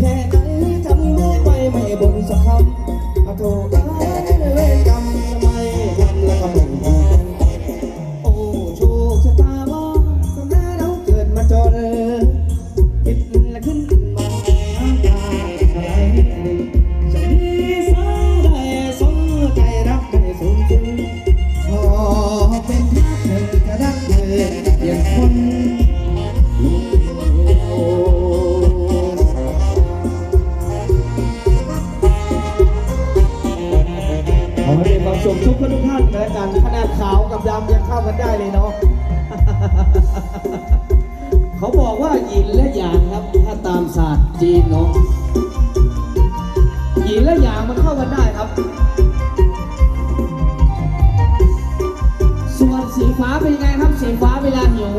Yeah. ความสุขทุกคนทุกท่านนะกันขนาดขาวกับดำยังเข้ากันได้เลยเนาะเขาบอกว่าหยินและหยางครับ ถ้าตามศาสตร์จีนเนาะหยินและหยางมันเข้ากันได้ครับ ส่วนสีฟ้าเป็นไงครับสีฟ้าเวลาหิว